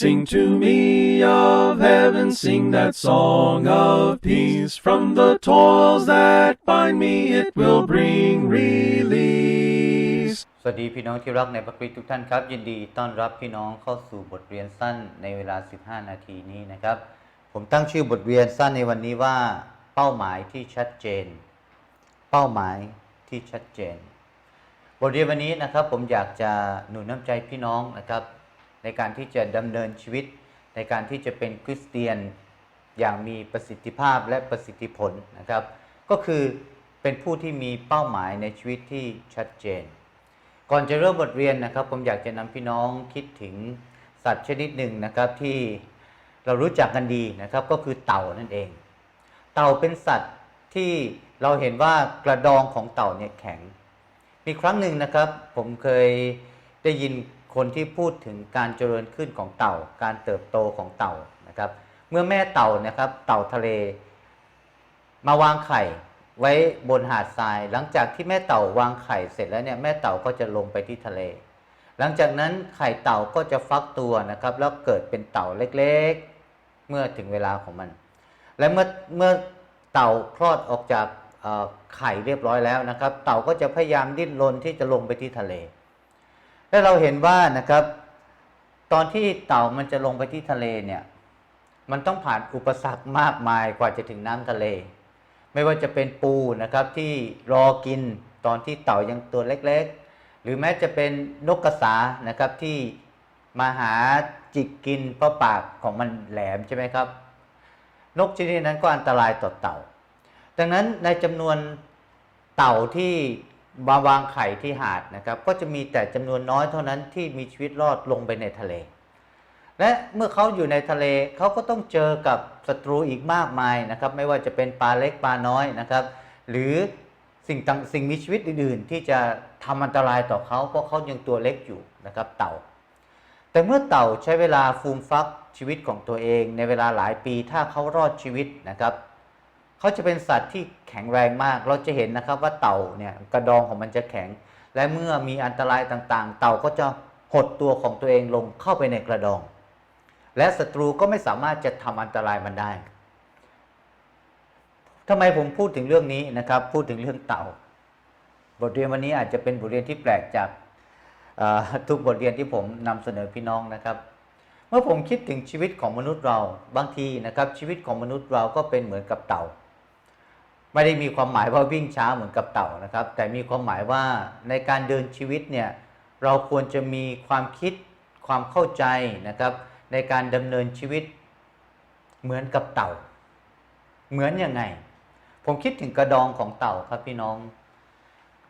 Sing to me of heaven, sing that song of peace. From the toils that bind me, it will bring release. สวัสดีพี่น้องที่รักในพระคริสต์ทุกท่านครับ ยินดีต้อนรับพี่น้องเข้าสู่บทเรียนสั้นในเวลา 15 นาทีนี้นะครับ ผมตั้งชื่อบทเรียนสั้นในวันนี้ว่า เป้าหมายที่ชัดเจน เป้าหมายที่ชัดเจน บทเรียนวันนี้นะครับ ผมอยากจะหนุนน้ำใจพี่น้องนะครับ ในการที่จะดำเนินชีวิต ในการที่จะเป็นคริสเตียนอย่างมีประสิทธิภาพและประสิทธิผลนะครับ ก็คือเป็นผู้ที่มีเป้าหมายในชีวิตที่ชัดเจน ก่อนจะเริ่มบทเรียนนะครับ ผมอยากจะนำพี่น้องคิดถึงสัตว์ชนิดหนึ่งนะครับที่เรารู้จักกันดีนะครับก็คือเต่านั่นเอง เต่าเป็นสัตว์ที่เราเห็นว่ากระดองของเต่าเนี่ยแข็ง มีครั้งหนึ่งนะครับ ผมเคยได้ยิน คนที่พูดถึงการเจริญขึ้นของเต่า การเติบโตของเต่านะครับ เมื่อแม่เต่านะครับ เต่าทะเล มาวางไข่ไว้บนหาดทราย หลังจากที่แม่เต่าวางไข่เสร็จแล้วเนี่ยแม่เต่าก็จะลงไปที่ทะเล หลังจากนั้นไข่เต่าก็จะฟักตัวนะครับ แล้วเกิดเป็นเต่าเล็กๆ เมื่อถึงเวลาของมัน และเมื่อเมื่อเต่าคลอดออกจากไข่เรียบร้อยแล้วนะครับ เต่าก็จะพยายามดิ้นรนที่จะลงไปที่ทะเล และเราเห็นว่านะครับ ตอนที่เต่ามันจะลงไปที่ทะเลเนี่ย มันต้องผ่านอุปสรรคมากมายกว่าจะถึงน้ำทะเล ไม่ว่าจะเป็นปูนะครับที่รอกินตอนที่เต่ายังตัวเล็กๆ หรือแม้จะเป็นนกกระสานะครับที่มาหาจิกกินเพราะปากของมันแหลมใช่ไหมครับ นกชนิดนั้นก็อันตรายต่อเต่า ดังนั้นในจำนวนเต่าที่ มาวางไข่ที่หาดนะครับ ก็จะมีแต่จำนวนน้อยเท่านั้นที่มีชีวิตรอดลงไปในทะเล และเมื่อเขาอยู่ในทะเลเขาก็ต้องเจอกับศัตรูอีกมากมายนะครับ ไม่ว่าจะเป็นปลาเล็กปลาน้อยนะครับ หรือสิ่งต่างสิ่งมีชีวิตอื่น ๆ ที่จะทำอันตรายต่อเขาเพราะเขายังตัวเล็กอยู่นะครับ เต่า แต่เมื่อเต่าใช้เวลาฟูมฟักชีวิตของตัวเอง ในเวลาหลายปีถ้าเขารอดชีวิตนะครับเขาจะเป็นสัตว์ที่ แข็งแรงมาก เราจะเห็นนะครับว่าเต่าเนี่ยกระดองของมันจะแข็ง และเมื่อมีอันตรายต่างๆ เต่าก็จะหดตัวของตัวเองลงเข้าไปในกระดอง และศัตรูก็ไม่สามารถจะทำอันตรายมันได้ทำไมผมพูดถึงเรื่องนี้นะครับ พูดถึงเรื่องเต่า บทเรียนวันนี้อาจจะเป็นบทเรียนที่แปลกจากทุกบทเรียนที่ผมนำเสนอพี่น้องนะครับ เมื่อผมคิดถึงชีวิตของมนุษย์เราบางทีนะครับชีวิตของมนุษย์เราก็เป็นเหมือนกับเต่า ไม่ได้มีความหมายว่าวิ่งช้าเหมือนกับเต่านะครับ แต่มีความหมายว่าในการเดินชีวิตเนี่ยเราควรจะมีความคิดความเข้าใจนะครับ ในการดำเนินชีวิตเหมือนกับเต่า เหมือนยังไง ผมคิดถึงกระดองของเต่าครับพี่น้อง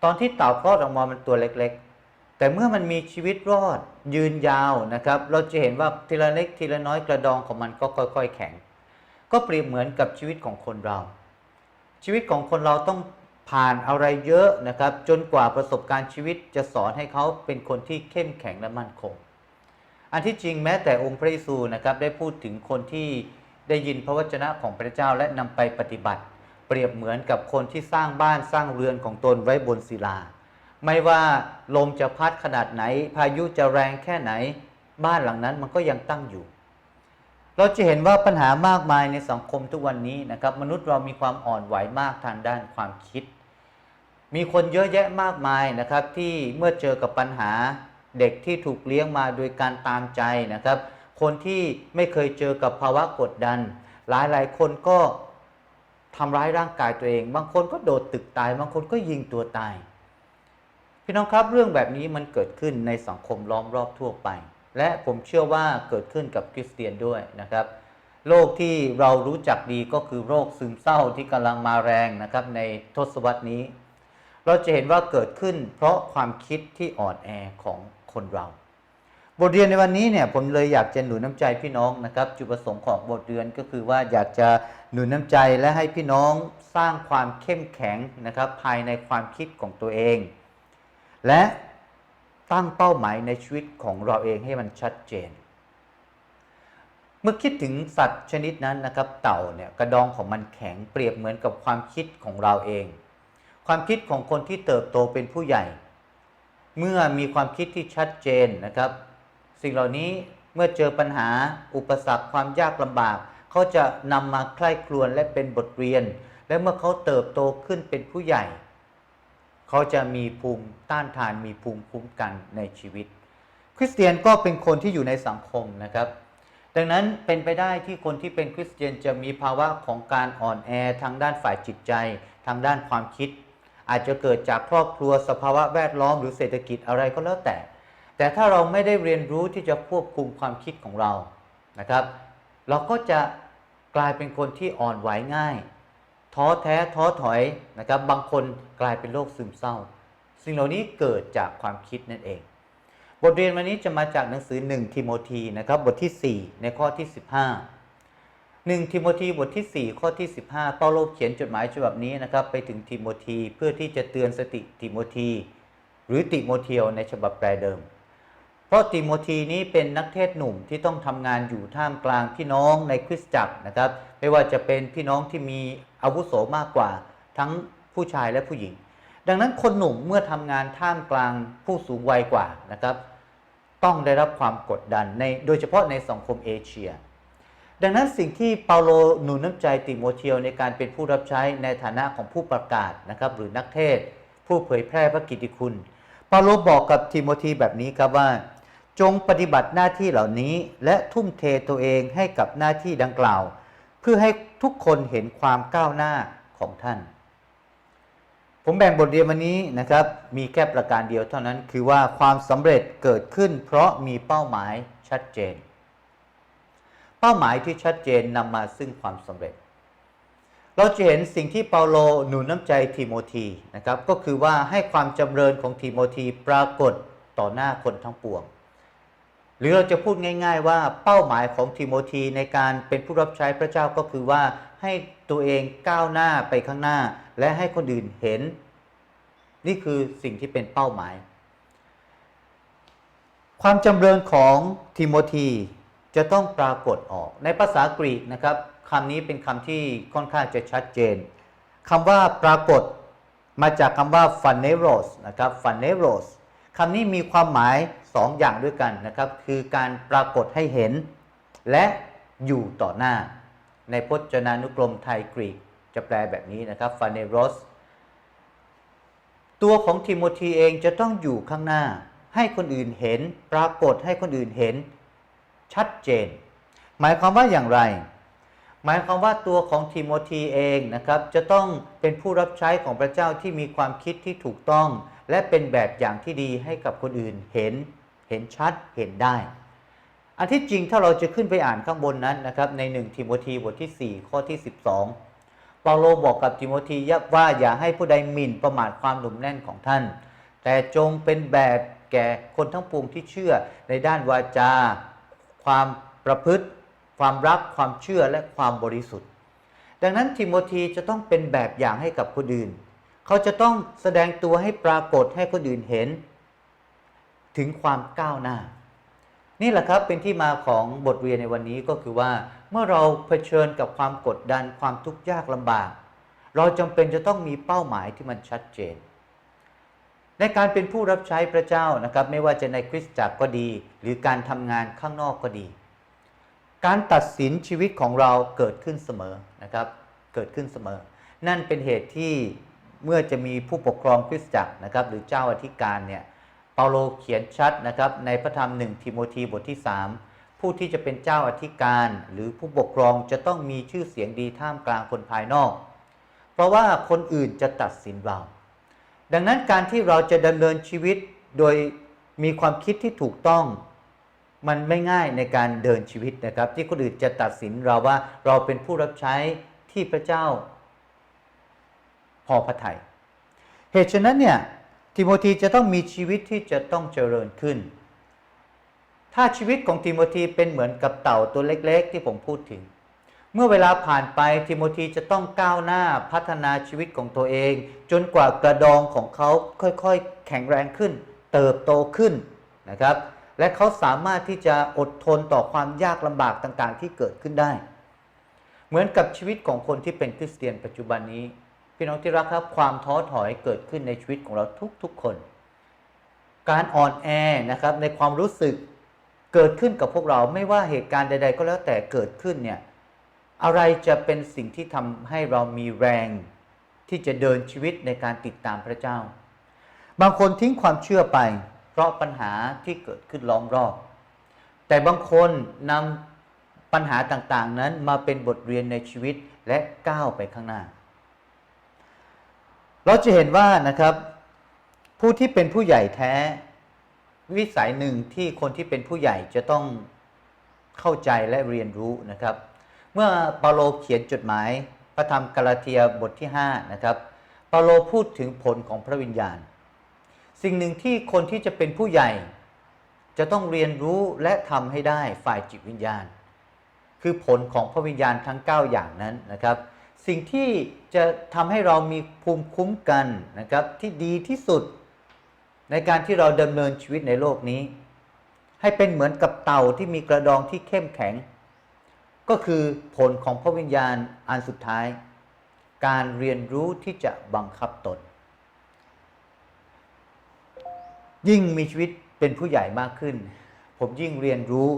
ตอนที่เต่าคลอดออกมามันตัวเล็ก ๆ แต่เมื่อมันมีชีวิตรอดยืนยาวนะครับ เราจะเห็นว่าทีละเล็กทีละน้อยกระดองของมันก็ค่อย ๆ แข็ง ก็เปรียบเหมือนกับชีวิตของคนเรา ชีวิตของคนเราต้องผ่านอะไรเยอะนะครับ จนกว่าประสบการณ์ชีวิตจะสอนให้เขาเป็นคนที่เข้มแข็งและมั่นคง อันที่จริงแม้แต่องค์พระเยซูนะครับได้พูดถึงคนที่ได้ยินพระวจนะของพระเจ้าและนำไปปฏิบัติ เปรียบเหมือนกับคนที่สร้างบ้านสร้างเรือนของตนไว้บนศิลา ไม่ว่าลมจะพัดขนาดไหน พายุจะแรงแค่ไหน บ้านหลังนั้นมันก็ยังตั้งอยู่ เราจะเห็นว่าปัญหามากมายในสังคมทุกวันนี้นะครับ มนุษย์เรามีความอ่อนไหวมากทางด้านความคิด มีคนเยอะแยะมากมายนะครับที่เมื่อเจอกับปัญหาเด็กที่ถูกเลี้ยงมาโดยการตามใจนะครับ คนที่ไม่เคยเจอกับภาวะกดดัน หลายหลายคนก็ทำร้ายร่างกายตัวเอง บางคนก็โดดตึกตาย บางคนก็ยิงตัวตาย พี่น้องครับเรื่องแบบนี้มันเกิดขึ้นในสังคมล้อมรอบทั่วไป และผมเชื่อว่าเกิดขึ้นกับคริสเตียนด้วยนะครับโรคที่เรารู้จักดีก็คือโรคซึมเศร้าที่กำลังมาแรงนะครับในทศวรรษนี้ เราจะเห็นว่าเกิดขึ้นเพราะความคิดที่อ่อนแอของคนเรา บทเรียนในวันนี้เนี่ยผมเลยอยากจะหนุนน้ำใจพี่น้องนะครับ จุดประสงค์ของบทเรียนก็คือว่าอยากจะหนุนน้ำใจและให้พี่น้องสร้างความเข้มแข็งนะครับภายในความคิดของตัวเอง และ ตั้งเป้าหมายในชีวิตของเราเองให้มันชัดเจน เมื่อคิดถึงสัตว์ชนิดนั้นนะครับ เต่าเนี่ยกระดองของมันแข็งเปรียบเหมือนกับความคิดของเราเอง ความคิดของคนที่เติบโตเป็นผู้ใหญ่ เมื่อมีความคิดที่ชัดเจนนะครับ สิ่งเหล่านี้เมื่อเจอปัญหาอุปสรรคความยากลำบาก เขาจะนำมาใคร่ครวญและเป็นบทเรียน และเมื่อเขาเติบโตขึ้นเป็นผู้ใหญ่ เขาจะมีภูมิต้านทานมีภูมิคุ้มกันในชีวิต คริสเตียนก็เป็นคนที่อยู่ในสังคมนะครับ ดังนั้นเป็นไปได้ที่คนที่เป็นคริสเตียนจะมีภาวะของการอ่อนแอทางด้านฝ่ายจิตใจ ทางด้านความคิด อาจจะเกิดจากครอบครัวสภาวะแวดล้อมหรือเศรษฐกิจอะไรก็แล้วแต่ แต่ถ้าเราไม่ได้เรียนรู้ที่จะควบคุมความคิดของเรานะครับ เราก็จะกลายเป็นคนที่อ่อนไหวง่าย ท้อแท้ท้อถอยนะครับบางคนกลายเป็นโรคซึมเศร้า สิ่งเหล่านี้เกิดจากความคิดนั่นเอง บทเรียนวันนี้จะมาจากหนังสือ 1 ทิโมธีนะครับบทที่ 4 ในข้อที่ 15 1 ทิโมธีบทที่ 4 ข้อที่ 15 เปาโลเขียนจดหมายฉบับนี้นะครับไปถึงทิโมธีเพื่อที่จะเตือนสติทิโมธีหรือติโมเทียวในฉบับแปลเดิม เพราะติโมธีนี้เป็นนักเทศน์หนุ่มที่ต้องทำงานอยู่ท่ามกลางพี่น้องในคริสตจักรนะครับ ไม่ว่าจะเป็นพี่น้องที่มีอาวุโสมากกว่าทั้งผู้ชายและผู้หญิง ดังนั้นคนหนุ่มเมื่อทำงานท่ามกลางผู้สูงวัยกว่านะครับ ต้องได้รับความกดดันในโดยเฉพาะในสังคมเอเชีย ดังนั้นสิ่งที่เปาโลหนุนน้ำใจติโมเทียวในการเป็นผู้รับใช้ในฐานะของผู้ประกาศนะครับ หรือนักเทศ ผู้เผยแพร่พระกิตติคุณ เปาโลบอกกับทิโมธีแบบนี้ครับว่าจงปฏิบัติหน้าที่เหล่านี้ และทุ่มเทตัวเองให้กับหน้าที่ดังกล่าว เพื่อให้ทุกคนเห็นความก้าวหน้าของท่าน ผมแบ่งบทเรียนวันนี้นะครับ มีแค่ประการเดียวเท่านั้นคือว่าความสำเร็จเกิดขึ้น เพราะมีเป้าหมายชัดเจน เป้าหมายที่ชัดเจนนำมาซึ่งความสำเร็จ เราจะเห็นสิ่งที่เปาโลหนุนน้ำใจทิโมธีนะครับ ก็คือว่าให้ความจำเริญของทิโมธีปรากฏต่อหน้าคนทั้งปวง หรือเราจะพูดง่าย ๆ ว่าเป้าหมายของทิโมธีในการเป็นผู้รับใช้พระเจ้าก็คือว่าให้ตัวเองก้าวหน้าไปข้างหน้า และให้คนอื่นเห็น นี่คือสิ่งที่เป็นเป้าหมาย ความจำเริญของทิโมธีจะต้องปรากฏออก ในภาษากรีกนะครับคำนี้เป็นคำที่ค่อนข้างจะชัดเจนคำว่าปรากฏมาจากคำว่า phaneros นะครับ phaneros คำนี้มีความหมาย สองอย่างด้วยกันนะครับ คือการปรากฏให้เห็น และอยู่ต่อหน้า ในพจนานุกรมไทยกรีกจะแปลแบบนี้นะครับ phaneros ตัวของทิโมธีเองจะต้องอยู่ข้างหน้า ให้คนอื่นเห็น ปรากฏให้คนอื่นเห็น ชัดเจน หมายความว่าอย่างไร หมายความว่าตัวของทิโมธีเองนะครับ จะต้องเป็นผู้รับใช้ของพระเจ้าที่มีความคิดที่ถูกต้อง และเป็นแบบอย่างที่ดีให้กับคนอื่นเห็น เห็นชัดเห็นได้ อันที่จริงถ้าเราจะขึ้นไปอ่านข้างบนนั้นนะครับใน 1 ทิโมธีบทที่ 4 ข้อที่ 12 เปาโลบอกกับทิโมธีว่าอย่าให้ผู้ใดหมิ่นประมาทความหนุ่มแน่นของท่าน แต่จงเป็นแบบแก่คนทั้งปวงที่เชื่อในด้านวาจา ความประพฤติ ความรักความเชื่อและความบริสุทธิ์ ดังนั้นทิโมธีจะต้องเป็นแบบอย่างให้กับคนอื่น เขาจะต้องแสดงตัวให้ปรากฏให้คนอื่นเห็น ถึงความก้าวหน้า นี่แหละครับเป็นที่มาของบทเรียนในวันนี้ก็คือว่า เมื่อเราเผชิญกับความกดดันความทุกข์ยากลำบาก เราจำเป็นจะต้องมีเป้าหมายที่มันชัดเจน ในการเป็นผู้รับใช้พระเจ้านะครับ ไม่ว่าจะในคริสตจักรก็ดี หรือการทำงานข้างนอกก็ดี การตัดสินชีวิตของเราเกิดขึ้นเสมอนะครับ เกิดขึ้นเสมอ นั่นเป็นเหตุที่เมื่อจะมีผู้ปกครองคริสตจักรนะครับ หรือเจ้าอธิการเนี่ยาโลเขียนชัดนะครับในพระธรรมหนึ่งทิโมธีบทที่ 3 ผู้ที่จะเป็นเจ้าอธิการหรือผู้ปกครองจะต้องมีชื่อเสียงดีท่ามกลางคนภายนอก เพราะว่าคนอื่นจะตัดสินเรา ดังนั้นการที่เราจะดำเนินชีวิตโดยมีความคิดที่ถูกต้องมันไม่ง่ายในการเดินชีวิตนะครับ ที่คนอื่นจะตัดสินเราว่าเราเป็นผู้รับใช้ที่พระเจ้า พอพระทยัยเหตุฉะนั้นเนี่ย ทิโมธีจะต้องมีชีวิตที่จะต้องเจริญขึ้น ถ้าชีวิตของทิโมธีเป็นเหมือนกับเต่าตัวเล็ก ๆ ที่ผมพูดถึง เมื่อเวลาผ่านไปทิโมธีจะต้องก้าวหน้าพัฒนาชีวิตของตัวเอง จนกว่ากระดองของเขาค่อยๆ แข็งแรงขึ้น เติบโตขึ้นนะครับ และเขาสามารถที่จะอดทนต่อความยากลำบากต่างๆ ที่เกิดขึ้นได้ เหมือนกับชีวิตของคนที่เป็นคริสเตียนปัจจุบันนี้ พี่น้องที่รักครับ ความท้อถอยเกิดขึ้นในชีวิตของเราทุกๆคน การอ่อนแอนะครับในความรู้สึกเกิดขึ้นกับพวกเราไม่ว่าเหตุการณ์ใด ๆ ก็แล้วแต่เกิดขึ้นเนี่ยอะไรจะเป็นสิ่งที่ทำให้เรามีแรง ที่จะเดินชีวิตในการติดตามพระเจ้า บางคนทิ้งความเชื่อไป เพราะปัญหาที่เกิดขึ้นล้อมรอบ แต่บางคนนำปัญหาต่างๆนั้นมาเป็นบทเรียนในชีวิตและก้าวไปข้างหน้า เราจะเห็นว่านะครับ ผู้ที่เป็นผู้ใหญ่แท้ วิสัยหนึ่งที่คนที่เป็นผู้ใหญ่จะต้องเข้าใจและเรียนรู้นะครับ เมื่อเปาโลเขียนจดหมาย พระธรรมกาลาเทียบทที่5นะครับเปาโลพูดถึงผลของพระวิญญาณ สิ่งหนึ่งที่คนที่จะเป็นผู้ใหญ่ จะต้องเรียนรู้และทำให้ได้ฝ่ายจิตวิญญาณ คือผลของพระวิญญาณทั้ง 9 อย่างนั้นนะครับ สิ่งที่จะทำให้เรามีภูมิคุ้มกันนะครับที่ดีที่สุด ในการที่เราดำเนินชีวิตในโลกนี้ ให้เป็นเหมือนกับเต่าที่มีกระดองที่เข้มแข็ง ก็คือผลของพระวิญญาณอันสุดท้าย การเรียนรู้ที่จะบังคับตน ยิ่งมีชีวิตเป็นผู้ใหญ่มากขึ้น ผมยิ่งเรียนรู้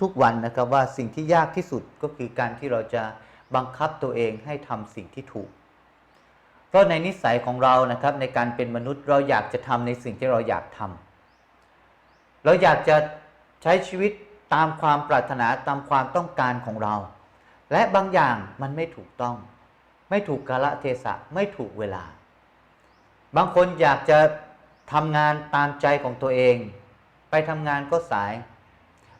ทุกๆวันนะครับว่าสิ่งที่ยากที่สุดก็คือการที่เราจะ บังคับตัวเองให้ทำสิ่งที่ถูก เพราะในนิสัยของเรานะครับในการเป็นมนุษย์เราอยากจะทำในสิ่งที่เราอยากทำเราอยากจะใช้ชีวิตตามความปรารถนาตามความต้องการของเรา และบางอย่างมันไม่ถูกต้อง ไม่ถูกกาลเทศะไม่ถูกเวลา บางคนอยากจะทำงานตามใจของตัวเอง ไปทำงานก็สาย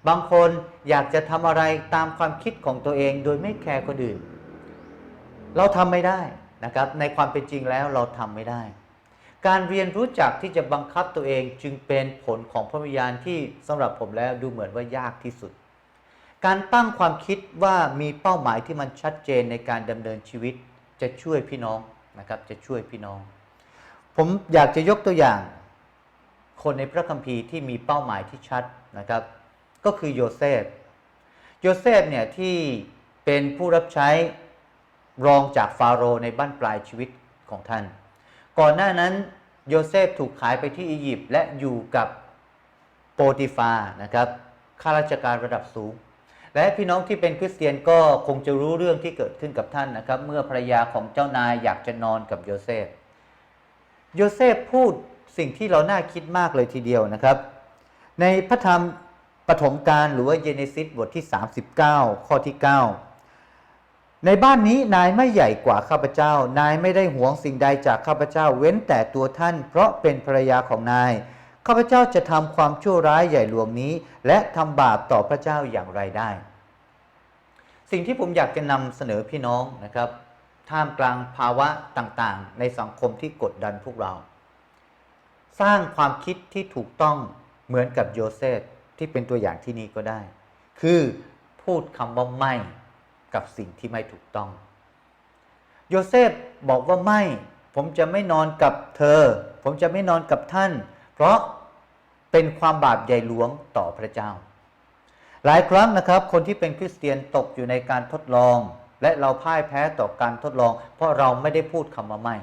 บางคนอยากจะทำอะไรตามความคิดของตัวเอง โดยไม่แคร์คนอื่น เราทำไม่ได้นะครับ ในความเป็นจริงแล้วเราทำไม่ได้ การเรียนรู้จักที่จะบังคับตัวเองจึงเป็นผลของพระวิญญาณที่สำหรับผมแล้วดูเหมือนว่ายากที่สุด การตั้งความคิดว่ามีเป้าหมายที่มันชัดเจนในการดำเนินชีวิตจะช่วยพี่น้องนะครับ จะช่วยพี่น้อง ผมอยากจะยกตัวอย่าง คนในพระคัมภีร์ที่มีเป้าหมายที่ชัดนะครับ ก็คือโยเซฟ โยเซฟเนี่ยที่เป็นผู้รับใช้รองจากฟาโรห์ในบ้านปลายชีวิตของท่าน ก่อนหน้านั้นโยเซฟถูกขายไปที่อียิปต์และอยู่กับโปติฟานะครับข้าราชการระดับสูง และพี่น้องที่เป็นคริสเตียนก็คงจะรู้เรื่องที่เกิดขึ้นกับท่านนะครับ เมื่อภรรยาของเจ้านายอยากจะนอนกับโยเซฟ โยเซฟพูดสิ่งที่เราน่าคิดมากเลยทีเดียวนะครับ ในพระธรรม ปฐมกาลหรือว่าเยเนซิสบทที่ 39 ข้อที่ 9 ในบ้านนี้นายไม่ใหญ่กว่าข้าพเจ้า นายไม่ได้หวงสิ่งใดจากข้าพเจ้าเว้นแต่ตัวท่าน เพราะเป็นภรรยาของนาย ข้าพเจ้าจะทำความชั่วร้ายใหญ่หลวงนี้ และทำบาปต่อพระเจ้าอย่างไรได้ สิ่งที่ผมอยากจะนำเสนอพี่น้องนะครับ ท่ามกลางภาวะต่างๆ ในสังคมที่กดดันพวกเรา สร้างความคิดที่ถูกต้องเหมือนกับโยเซฟ ที่เป็นตัวอย่างที่นี่ก็ได้ คือพูดคำว่าไม่กับสิ่งที่ไม่ถูกต้อง โยเซฟบอกว่าไม่ ผมจะไม่นอนกับเธอ ผมจะไม่นอนกับท่าน เพราะเป็นความบาปใหญ่หลวงต่อพระเจ้า หลายครั้งนะครับ คนที่เป็นคริสเตียนตกอยู่ในการทดลอง และเราพ่ายแพ้ต่อการทดลอง เพราะเราไม่ได้พูดคำว่าไม่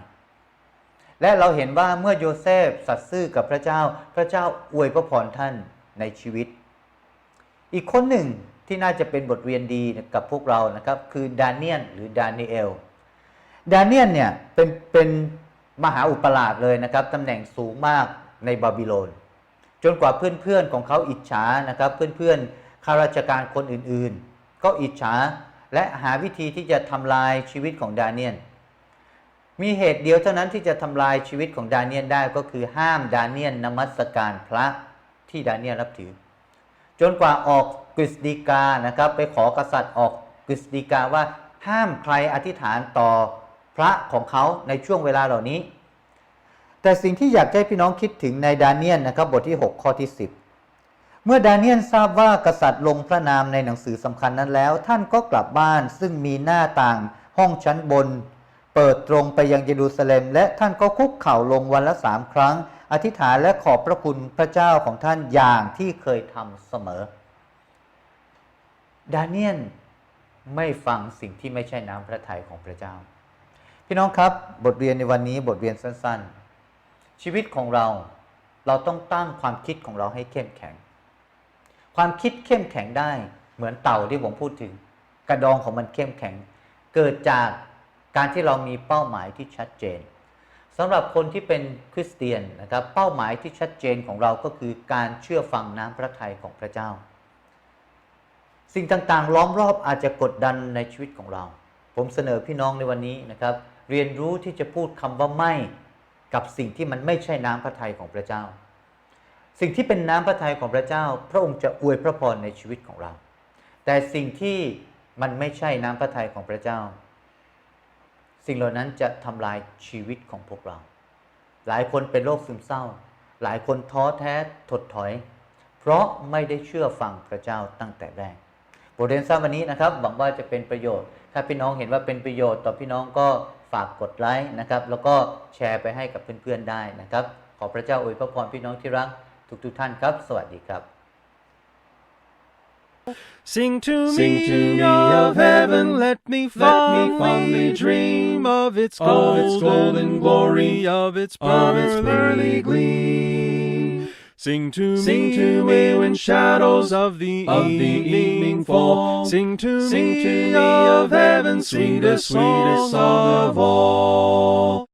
และเราเห็นว่าเมื่อโยเซฟสัตย์ซื่อกับพระเจ้า พระเจ้าอวยพระพรท่าน ในชีวิต อีกคนหนึ่งที่น่าจะเป็นบทเรียนดีกับพวกเรานะครับ คือดาเนียนหรือดานิเอลดาเนียนเนี่ยเป็นเป็นมหาอุปราชเลยนะครับตำแหน่งสูงมากในบาบิโลน จนกว่าเพื่อนๆของเขาอิจฉานะครับเพื่อนๆข้าราชการคนอื่นๆ ก็อิจฉาและหาวิธีที่จะทำลายชีวิตของดาเนียน มีเหตุเดียวเท่านั้นที่จะทำลายชีวิตของดาเนียนได้ก็คือห้ามดาเนียนนมัสการพระ ที่ดาเนียนรับถือ จนกว่าออกกฤษฎีกานะครับไปขอกษัตริย์ออกกฤษฎีกาว่าห้ามใครอธิษฐานต่อพระของเขาในช่วงเวลาเหล่านี้ แต่สิ่งที่อยากให้พี่น้องคิดถึงในดาเนียนนะครับบทที่ 6 ข้อที่ 10 เมื่อดาเนียนทราบว่ากษัตริย์ลงพระนามในหนังสือสำคัญนั้นแล้ว ท่านก็กลับบ้านซึ่งมีหน้าต่างห้องชั้นบน เปิดตรงไปยังเยรูซาเล็ม และท่านก็คุกเข่าลงวันละสามครั้ง อธิษฐานและขอบพระคุณพระเจ้าของท่านอย่างที่เคยทำเสมอ ดาเนียนไม่ฟังสิ่งที่ไม่ใช่น้ำพระทัยของพระเจ้า พี่น้องครับบทเรียนในวันนี้บทเรียนสั้น ๆ ชีวิตของเราเราต้องตั้งความคิดของเราให้เข้มแข็งคความคิดเข้มแข็งได้เหมือนเต่าที่ผมพูดถึง กระดองของมันเข้มแข็ง เกิดจากการที่เรามีเป้าหมายที่ชัดเจน สำหรับคนที่เป็นคริสเตียนนะครับเป้าหมายที่ชัดเจนของเราก็คือการเชื่อฟังน้ำพระทัยของพระเจ้า สิ่งต่างๆ ล้อมรอบอาจจะกดดันในชีวิตของเรา ผมเสนอพี่น้องในวันนี้นะครับ เรียนรู้ที่จะพูดคำว่าไม่กับสิ่งที่มันไม่ใช่น้ำพระทัยของพระเจ้า สิ่งที่เป็นน้ำพระทัยของพระเจ้า พระองค์จะอวยพระพรในชีวิตของเรา แต่สิ่งที่มันไม่ใช่น้ำพระทัยของพระเจ้า สิ่งเหล่านั้นจะทำลายชีวิตของพวกเรา หลายคนเป็นโรคซึมเศร้า หลายคนท้อแท้ถดถอย เพราะไม่ได้เชื่อฟังพระเจ้าตั้งแต่แรกบทเรียนสั้นวันนี้นะครับหวังว่าจะเป็นประโยชน์ ถ้าพี่น้องเห็นว่าเป็นประโยชน์ต่อพี่น้องก็ฝากกดไลค์นะครับ แล้วก็แชร์ไปให้กับเพื่อนๆได้นะครับ ขอพระเจ้าอวยพระพรพี่น้องที่รักทุกๆท่านครับ สวัสดีครับ Sing to Sing me, to me of heaven, let me let me fondly dream of its of golden, its golden glory, of its of its pearly gleam. Sing to Sing me to when me when shadows of the, of the evening fall. Sing to Sing me to me of heaven, sweetest sweetest song song of of all.